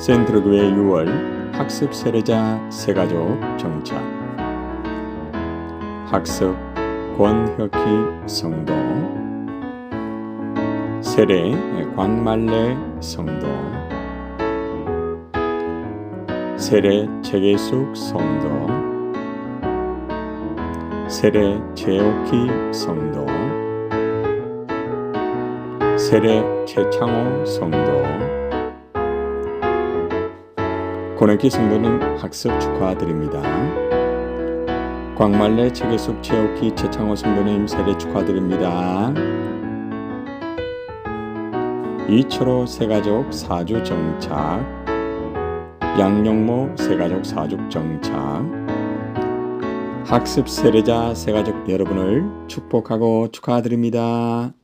센트르교회 6월 학습 세례자 세가족 정착. 학습 권혁희 성도. 세례 광말레 성도. 세례 최계숙 성도. 세례 최옥희 성도. 세례 최창호 성도 고뇌기 성도님 학습 축하드립니다. 광말레 최계숙 최옥희 최창호 성도님 세례 축하드립니다. 이철호 세가족 사주 정착 양영모 세가족 사juk 정착 학습 세례자 세가족 여러분을 축복하고 축하드립니다.